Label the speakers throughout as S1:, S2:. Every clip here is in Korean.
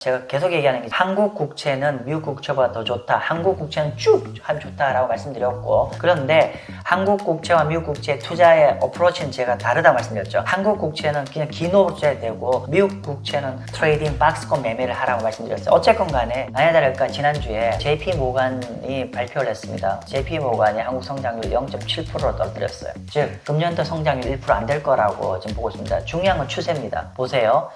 S1: 제가 계속 얘기하는 게 한국 국채는 미국 국채보다 더 좋다. 한국 국채는 쭉 하면 좋다라고 말씀드렸고 그런데 한국 국채와 미국 국채 투자의 어프로치는 제가 다르다 말씀드렸죠. 한국 국채는 그냥 기노제 되고 미국 국채는 트레이딩 박스권 매매를 하라고 말씀드렸어요. 어쨌건 간에 아니야 다를까 지난주에 JP 모간이 발표를 했습니다. JP 모간이 한국 성장률 0.7%로 떨어뜨렸어요. 즉 금년도 성장률 1%안 될 거라고 지금 보고 있습니다. 중요한 건 추세입니다. 보세요.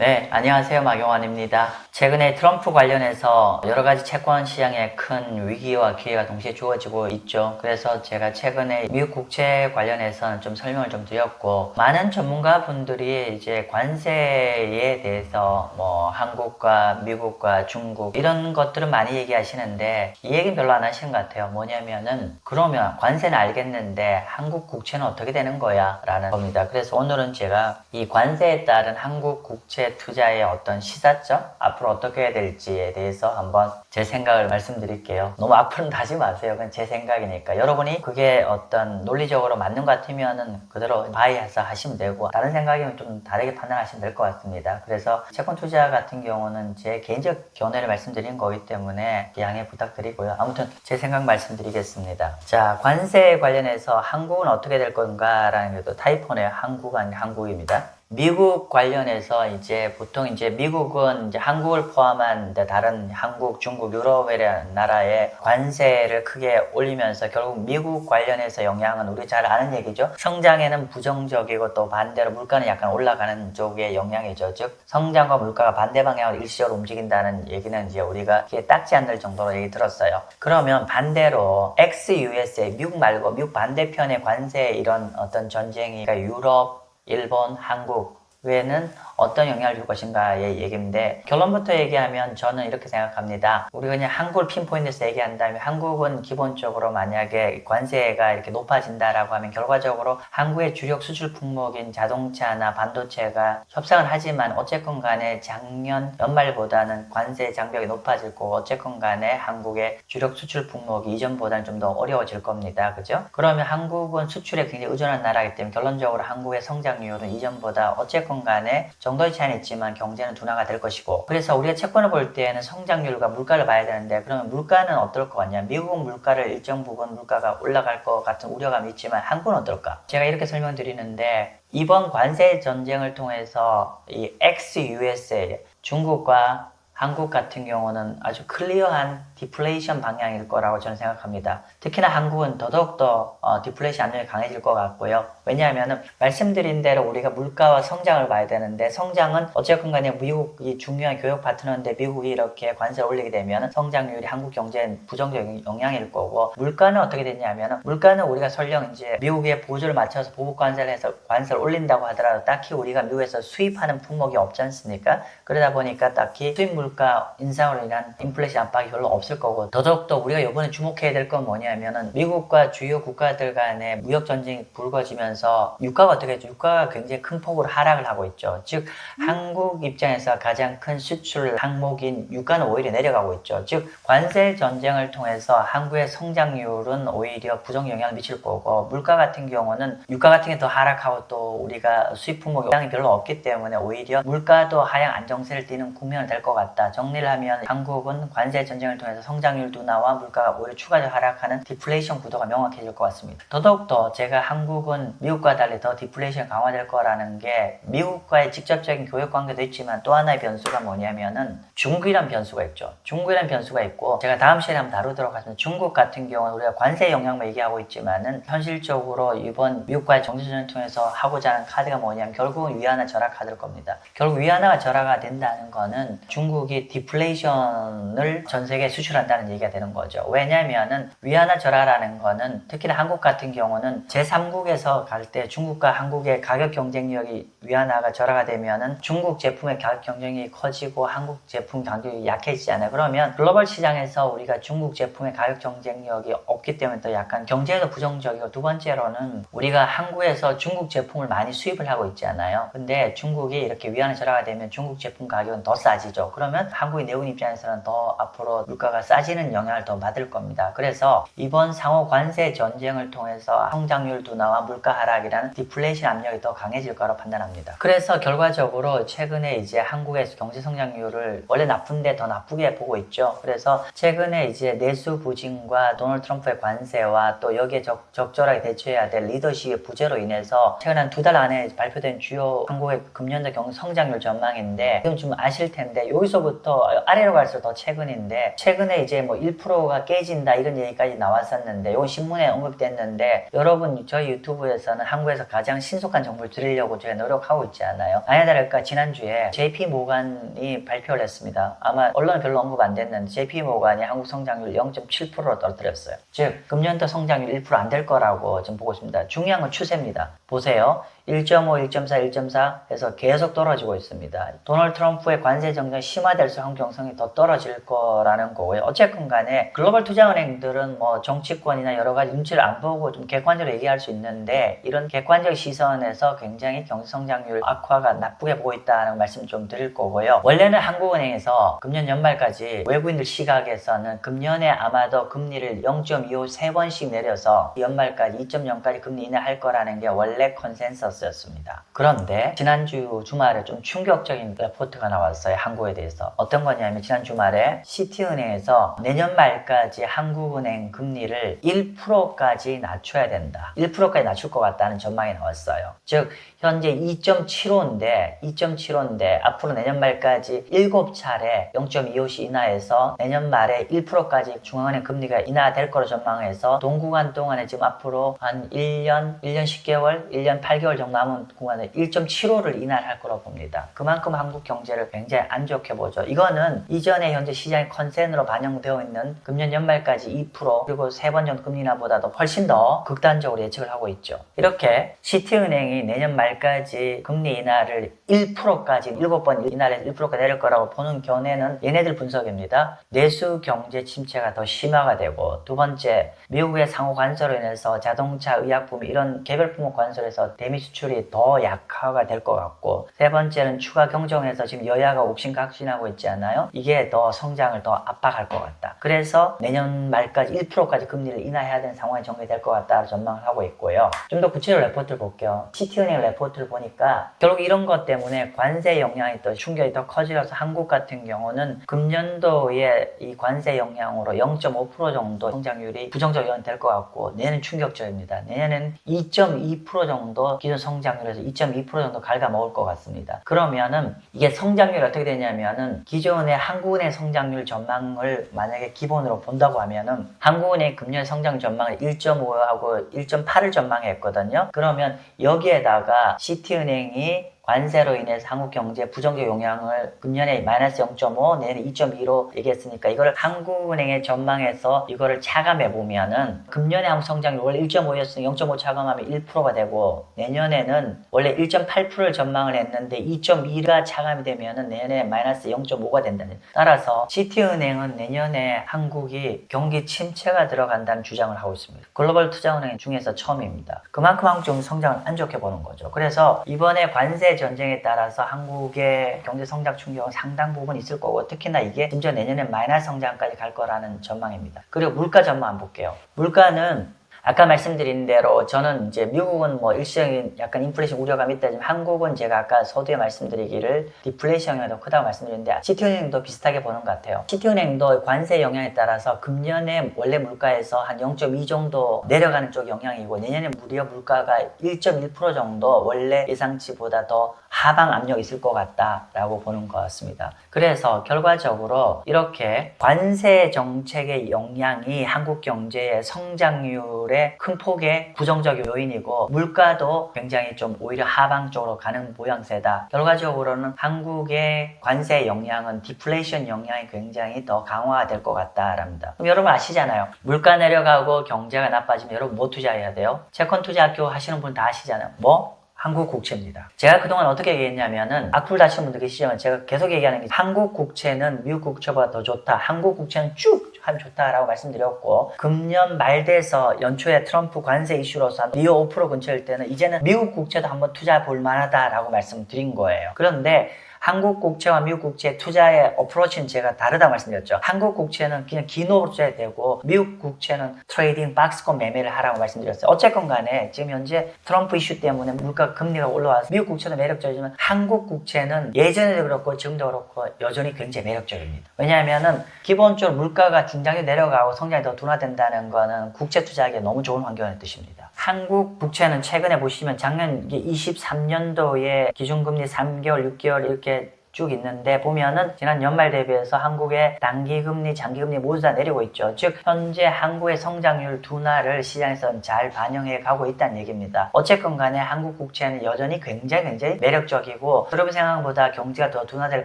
S1: 네, 안녕하세요. 마경환입니다. 최근에 트럼프 관련해서 여러 가지 채권 시장에 큰 위기와 기회가 동시에 주어지고 있죠. 그래서 제가 최근에 미국 국채 관련해서는 좀 설명을 좀 드렸고, 많은 전문가 분들이 이제 관세에 대해서 뭐 한국과 미국과 중국 이런 것들은 많이 얘기하시는데, 이 얘기는 별로 안 하시는 것 같아요. 뭐냐면은, 그러면 관세는 알겠는데 한국 국채는 어떻게 되는 거야? 라는 겁니다. 그래서 오늘은 제가 이 관세에 따른 한국 국채 투자의 어떤 시사점 앞으로 어떻게 해야 될지에 대해서 한번 제 생각을 말씀드릴게요. 너무 앞으로는 다지 마세요. 그건 제 생각이니까 여러분이 그게 어떤 논리적으로 맞는 것 같으면은 그대로 바이해서 하시면 되고 다른 생각이면 좀 다르게 판단하시면 될 것 같습니다. 그래서 채권 투자 같은 경우는 제 개인적 견해를 말씀드린 거기 때문에 양해 부탁드리고요. 아무튼 제 생각 말씀드리겠습니다. 자 관세 관련해서 한국은 어떻게 될 건가라는 게 또 타이폰의 한국 아닌 한국입니다. 미국 관련해서 이제 보통 이제 미국은 이제 한국을 포함한 다른 한국, 중국, 유럽의 나라에 관세를 크게 올리면서 결국 미국 관련해서 영향은 우리 잘 아는 얘기죠. 성장에는 부정적이고 또 반대로 물가는 약간 올라가는 쪽의 영향이죠. 즉 성장과 물가가 반대 방향으로 일시적으로 움직인다는 얘기는 이제 우리가 귀에 딱지 않을 정도로 얘기 들었어요. 그러면 반대로 ex-USA 미국 말고 미국 반대편의 관세 이런 어떤 전쟁이 그러니까 유럽 일본, 한국 외에는 어떤 영향을 줄 것인가의 얘기인데 결론부터 얘기하면 저는 이렇게 생각합니다. 우리가 그냥 한국을 핀포인트에서 얘기한다면 한국은 기본적으로 만약에 관세가 이렇게 높아진다라고 하면 결과적으로 한국의 주력 수출 품목인 자동차나 반도체가 협상을 하지만 어쨌건 간에 작년 연말보다는 관세 장벽이 높아질 거고 어쨌건 간에 한국의 주력 수출 품목이 이전보다는 좀 더 어려워질 겁니다. 그죠? 그러면 한국은 수출에 굉장히 의존한 나라이기 때문에 결론적으로 한국의 성장률은 이전보다 어쨌건 간에 정도의 차이는 있지만 경제는 둔화가 될 것이고 그래서 우리가 채권을 볼 때에는 성장률과 물가를 봐야 되는데 그러면 물가는 어떨 것 같냐? 미국은 물가를 일정 부분 물가가 올라갈 것 같은 우려감이 있지만 한국은 어떨까? 제가 이렇게 설명드리는데 이번 관세 전쟁을 통해서 이 ex-USA 중국과 한국 같은 경우는 아주 클리어한 디플레이션 방향일 거라고 저는 생각합니다. 특히나 한국은 더더욱더 어, 디플레이션 안정이 강해질 것 같고요. 왜냐하면 말씀드린 대로 우리가 물가와 성장을 봐야 되는데 성장은 어쨌건 간에 미국이 중요한 교역 파트너인데 미국이 이렇게 관세를 올리게 되면 성장률이 한국 경제에 부정적인 영향일 거고 물가는 어떻게 되냐면 물가는 우리가 설령 이제 미국의 보조를 맞춰서 보복 관세를 해서 관세를 올린다고 하더라도 딱히 우리가 미국에서 수입하는 품목이 없지 않습니까? 그러다 보니까 딱히 수입 물가 인상으로 인한 인플레이션 압박이 별로 없을 거고 더더욱더 우리가 이번에 주목해야 될 건 뭐냐면은 미국과 주요 국가들 간의 무역 전쟁이 불거지면서 유가가 어떻게 했죠? 유가가 굉장히 큰 폭으로 하락을 하고 있죠. 즉 한국 입장에서 가장 큰 수출 항목인 유가는 오히려 내려가고 있죠. 즉 관세 전쟁을 통해서 한국의 성장률은 오히려 부정 영향을 미칠 거고 물가 같은 경우는 유가 같은 게 더 하락하고 또 우리가 수입 품목 영향이 별로 없기 때문에 오히려 물가도 하향 안정세를 띠는 국면이 될 것 같다. 정리를 하면 한국은 관세 전쟁을 통해서 성장률 둔화와 물가가 오히려 추가적으로 하락하는 디플레이션 구도가 명확해질 것 같습니다. 더더욱더 제가 한국은 미국과 달리 더 디플레이션 강화될 거라는 게 미국과의 직접적인 교역 관계도 있지만 또 하나의 변수가 뭐냐면은 중국이란 변수가 있죠. 중국이란 변수가 있고 제가 다음 시간에 한번 다루도록 하겠습니다. 중국 같은 경우는 우리가 관세 영향만 얘기하고 있지만은 현실적으로 이번 미국과의 정치전을 통해서 하고자 하는 카드가 뭐냐면 결국은 위안화 절하 카드일 겁니다. 결국 위안화가 절하가 된다는 거는 중국이 디플레이션을 전 세계에 수출 한다는 얘기가 되는 거죠. 왜냐면은 위안화 절하라는 거는 특히나 한국 같은 경우는 제3국에서 갈 때 중국과 한국의 가격 경쟁력이 위안화가 절하가 되면은 중국 제품의 가격 경쟁력이 커지고 한국 제품 가격이 약해지잖아요. 그러면 글로벌 시장에서 우리가 중국 제품의 가격 경쟁력이 없기 때문에 또 약간 경제에도 부정적이고 두 번째로는 우리가 한국에서 중국 제품을 많이 수입을 하고 있잖아요. 근데 중국이 이렇게 위안화 절하가 되면 중국 제품 가격은 더 싸지죠. 그러면 한국의 내군 입장에서는 더 앞으로 물가가 싸지는 영향을 더 받을 겁니다. 그래서 이번 상호 관세 전쟁을 통해서 성장률 둔화와 물가 하락이라는 디플레이션 압력이 더 강해질 거라 판단합니다. 그래서 결과적으로 최근에 이제 한국의 경제 성장률을 원래 나쁜데 더 나쁘게 보고 있죠. 그래서 최근에 이제 내수 부진과 도널드 트럼프의 관세와 또 여기에 적, 적절하게 대처해야 될 리더십의 부재로 인해서 최근 한 두 달 안에 발표된 주요 한국의 금년도 경제 성장률 전망인데 지금 좀 아실 텐데 여기서부터 아래로 갈수록 더 최근인데 최근 에 이제 뭐 1%가 깨진다 이런 얘기까지 나왔었는데 이건 신문에 언급됐는데 여러분 저희 유튜브에서는 한국에서 가장 신속한 정보를 드리려고 저희 노력하고 있지 않아요? 아니야 다를까 지난주에 JP 모간이 발표를 했습니다. 아마 언론에 별로 언급 안 됐는데 JP 모간이 한국 성장률 0.7%로 떨어뜨렸어요. 즉 금년도 성장률 1%안 될 거라고 지금 보고 있습니다. 중요한 건 추세입니다. 보세요. 1.5, 1.4, 1.4 해서 계속 떨어지고 있습니다. 도널드 트럼프의 관세 정책이 심화될수록 한국 경성이 더 떨어질 거라는 거고요. 어쨌건 간에 글로벌 투자은행들은 뭐 정치권이나 여러 가지 눈치를 안 보고 좀 객관적으로 얘기할 수 있는데 이런 객관적 시선에서 굉장히 경제 성장률 악화가 나쁘게 보고 있다는 말씀 좀 드릴 거고요. 원래는 한국은행에서 금년 연말까지 외국인들 시각에서는 금년에 아마도 금리를 0.25세 번씩 내려서 연말까지 2.0까지 금리 인하할 거라는 게 원래 컨센서스 였습니다. 그런데 지난주 주말에 좀 충격적인 레포트가 나왔어요. 한국에 대해서. 어떤 거냐면 지난 주말에 시티은행에서 내년 말까지 한국은행 금리를 1%까지 낮춰야 된다. 1%까지 낮출 것 같다는 전망이 나왔어요. 즉 현재 2.75인데 2.75인데 앞으로 내년 말까지 7차례 0.25씩 인하해서 내년 말에 1%까지 중앙은행 금리가 인하될 거로 전망해서 동구간 동안에 지금 앞으로 한 1년, 1년 10개월, 1년 8개월 정도 남은 구간에 1.75를 인하를 할 거라고 봅니다. 그만큼 한국 경제를 굉장히 안 좋게 보죠. 이거는 이전에 현재 시장의 컨센으로 반영되어 있는 금년 연말까지 2% 그리고 세번 정도 금리 인하보다도 훨씬 더 극단적으로 예측을 하고 있죠. 이렇게 시티은행이 내년 말까지 금리 인하를 1%까지 7번 인하를 해서 1%까지 내릴 거라고 보는 견해는 얘네들 분석입니다. 내수 경제 침체가 더 심화가 되고 두 번째 미국의 상호 관세로 인해서 자동차, 의약품 이런 개별 품목 관세에서 대미 수출이 더 약화가 될 것 같고 세 번째는 추가 경정에서 지금 여야가 옥신각신하고 있지 않나요? 이게 더 성장을 더 압박할 것 같다. 그래서 내년 말까지 1%까지 금리를 인하해야 되는 상황이 전개될 것 같다 전망을 하고 있고요. 좀 더 구체적으로 레포트를 볼게요. 시티은행 레포트를 보니까 결국 이런 것 때문에 관세 영향이 더 충격이 더 커지면서 한국 같은 경우는 금년도에 이 관세 영향으로 0.5% 정도 성장률이 부정적 영향이 될것 같고 내년 충격적입니다. 내년에는 2.2% 정도 기존 성장률에서 2.2% 정도 갉아먹을 것 같습니다. 그러면은 이게 성장률이 어떻게 되냐면은 기존의 한국은행 성장률 전망을 만약에 기본으로 본다고 하면은 한국은행 금년 성장 전망을 1.5하고 1.8을 전망했거든요. 그러면 여기에다가 시티은행이 관세로 인해서 한국 경제에 부정적 영향을 금년에 마이너스 0.5, 내년에 2.2로 얘기했으니까 이거를 한국은행의 전망에서 이거를 차감해 보면은 금년에 한국 성장률 원래 1.5였으니 0.5 차감하면 1%가 되고 내년에는 원래 1.8%를 전망을 했는데 2.2가 차감이 되면은 내년에 마이너스 0.5가 된다는. 따라서 시티은행은 내년에 한국이 경기 침체가 들어간다는 주장을 하고 있습니다. 글로벌 투자은행 중에서 처음입니다. 그만큼 한국 경제 성장을 안 좋게 보는 거죠. 그래서 이번에 관세 전쟁에 따라서 한국의 경제 성장 충격은 상당 부분 있을 거고 특히나 이게 심지어 내년에 마이너스 성장까지 갈 거라는 전망입니다. 그리고 물가 전망 볼게요. 물가는 아까 말씀드린 대로 저는 이제 미국은 뭐 일시적인 약간 인플레이션 우려감이 있다지만 한국은 제가 아까 서두에 말씀드리기를 디플레이션 영향이 더 크다고 말씀드렸는데 시티은행도 비슷하게 보는 것 같아요. 시티은행도 관세 영향에 따라서 금년에 원래 물가에서 한 0.2 정도 내려가는 쪽 영향이고 내년에 무려 물가가 1.1% 정도 원래 예상치보다 더 하방 압력이 있을 것 같다라고 보는 것 같습니다. 그래서 결과적으로 이렇게 관세 정책의 영향이 한국 경제의 성장률에 큰 폭의 부정적 요인이고 물가도 굉장히 좀 오히려 하방 쪽으로 가는 모양새다. 결과적으로는 한국의 관세 영향은 디플레이션 영향이 굉장히 더 강화가 될것 같다랍니다. 그럼 여러분 아시잖아요. 물가 내려가고 경제가 나빠지면 여러분 뭐 투자해야 돼요? 채권 투자 학교 하시는 분 다 아시잖아요. 뭐? 한국 국채입니다. 제가 그동안 어떻게 얘기했냐면은 악플 다시는 분들 계시지만 제가 계속 얘기하는 게 한국 국채는 미국 국채보다 더 좋다. 한국 국채는 쭉 하면 좋다라고 말씀드렸고 금년 말 돼서 연초에 트럼프 관세 이슈로서 한 리오 5% 근처일 때는 이제는 미국 국채도 한번 투자해 볼 만하다라고 말씀드린 거예요. 그런데 한국 국채와 미국 국채 투자의 어프로치는 제가 다르다 말씀드렸죠. 한국 국채는 그냥 기노로 투자해야 되고 미국 국채는 트레이딩 박스권 매매를 하라고 말씀드렸어요. 어쨌건 간에 지금 현재 트럼프 이슈 때문에 물가 금리가 올라와서 미국 국채도 매력적이지만 한국 국채는 예전에도 그렇고 지금도 그렇고 여전히 굉장히 매력적입니다. 왜냐하면은 기본적으로 물가가 긴장이 내려가고 성장이 더 둔화된다는 거는 국채 투자하기에 너무 좋은 환경의 뜻입니다. 한국 국채는 최근에 보시면 작년 23년도에 기준금리 3개월, 6개월 이렇게 쭉 있는데 보면은 지난 연말 대비해서 한국의 단기금리, 장기금리 모두 다 내리고 있죠. 즉 현재 한국의 성장률 둔화를 시장에서는 잘 반영해 가고 있다는 얘기입니다. 어쨌건 간에 한국 국채는 여전히 굉장히 굉장히 매력적이고 여러분 생각한 것보다 경제가 더 둔화될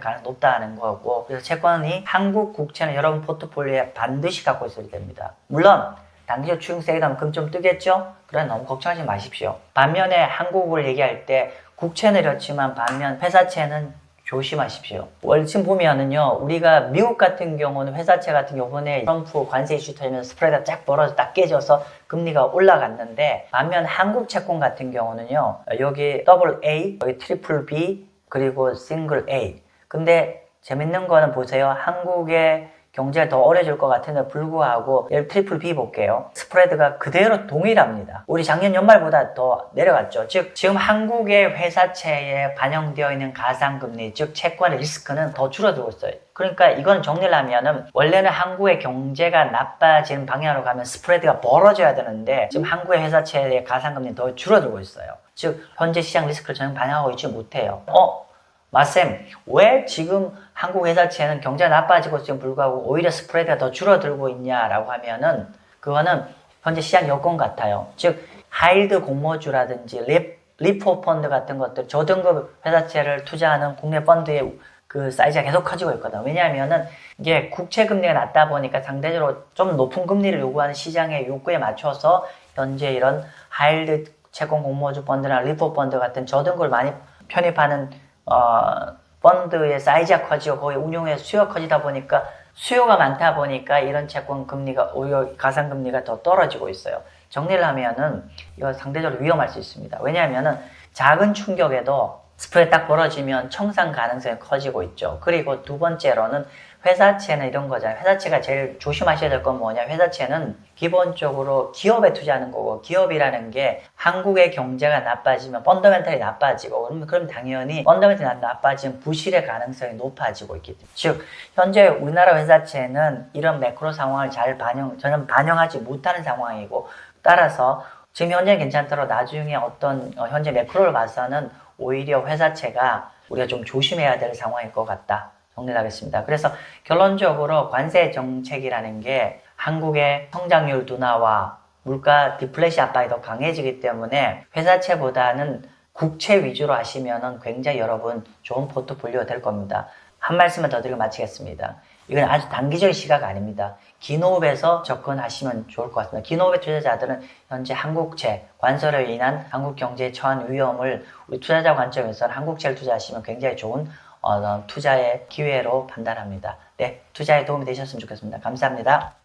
S1: 가능성이 높다는 거고 그래서 채권이 한국 국채는 여러분 포트폴리오에 반드시 갖고 있어야 됩니다. 물론 단기적 추경세에 가면 금 좀 뜨겠죠? 그러나 너무 걱정하지 마십시오. 반면에 한국을 얘기할 때 국채는 이렇지만 반면 회사채는 조심하십시오. 월 지금 보면은요, 우리가 미국 같은 경우는 회사채 같은 경우는 트럼프 관세 이슈 터지면서 스프레드가 쫙 벌어져 딱 깨져서 금리가 올라갔는데 반면 한국 채권 같은 경우는요, 여기 더블 A, 여기 트리플 B, 그리고 싱글 A. 근데 재밌는 거는 보세요. 한국의 경제가 더 어려질 것 같은데 불구하고 예를 트리플 B 볼게요. 스프레드가 그대로 동일합니다. 우리 작년 연말보다 더 내려갔죠. 즉 지금 한국의 회사채에 반영되어 있는 가상금리 즉 채권의 리스크는 더 줄어들고 있어요. 그러니까 이건 정리를 하면은 원래는 한국의 경제가 나빠지는 방향으로 가면 스프레드가 벌어져야 되는데 지금 한국의 회사채의 가상금리 더 줄어들고 있어요. 즉 현재 시장 리스크를 전혀 반영하고 있지 못해요. 어? 마쌤, 왜 지금 한국 회사채는 경제가 나빠지고 지금 불구하고 오히려 스프레드가 더 줄어들고 있냐라고 하면은 그거는 현재 시장 여건 같아요. 즉 하일드 공모주라든지 립, 리포 펀드 같은 것들 저등급 회사채를 투자하는 국내 펀드의 그 사이즈가 계속 커지고 있거든. 왜냐하면은 이게 국채 금리가 낮다 보니까 상대적으로 좀 높은 금리를 요구하는 시장의 욕구에 맞춰서 현재 이런 하일드 채권 공모주 펀드나 리포 펀드 같은 저등급을 많이 편입하는 어, 펀드의 사이즈가 커지고 거기 운용의 수요가 커지다 보니까 수요가 많다 보니까 이런 채권 금리가 오히려 가상 금리가 더 떨어지고 있어요. 정리를 하면은 이거 상대적으로 위험할 수 있습니다. 왜냐하면은 작은 충격에도 스프레드 딱 벌어지면 청산 가능성이 커지고 있죠. 그리고 두 번째로는 회사채는 이런 거잖아요. 회사채가 제일 조심하셔야 될 건 뭐냐. 회사채는 기본적으로 기업에 투자하는 거고 기업이라는 게 한국의 경제가 나빠지면 펀더멘탈이 나빠지고 그럼 당연히 펀더멘탈이 나빠지면 부실의 가능성이 높아지고 있기 때문에 즉 현재 우리나라 회사채는 이런 매크로 상황을 잘 반영 전혀 반영하지 못하는 상황이고 따라서 지금 현재 괜찮더라도 나중에 어떤 어, 현재 매크로를 봐서는 오히려 회사채가 우리가 좀 조심해야 될 상황일 것 같다. 정리를 하겠습니다. 그래서 결론적으로 관세 정책이라는 게 한국의 성장률 둔화와 물가 디플레시 압박이 더 강해지기 때문에 회사채보다는 국채 위주로 하시면은 굉장히 여러분 좋은 포트폴리오 될 겁니다. 한 말씀만 더 드리고 마치겠습니다. 이건 아주 단기적인 시각 아닙니다. 기노업에서 접근하시면 좋을 것 같습니다. 기노업의 투자자들은 현재 한국채, 관세로 인한 한국 경제에 처한 위험을 우리 투자자 관점에서는 한국채를 투자하시면 굉장히 좋은 어, 투자의 기회로 판단합니다. 네, 투자에 도움이 되셨으면 좋겠습니다. 감사합니다.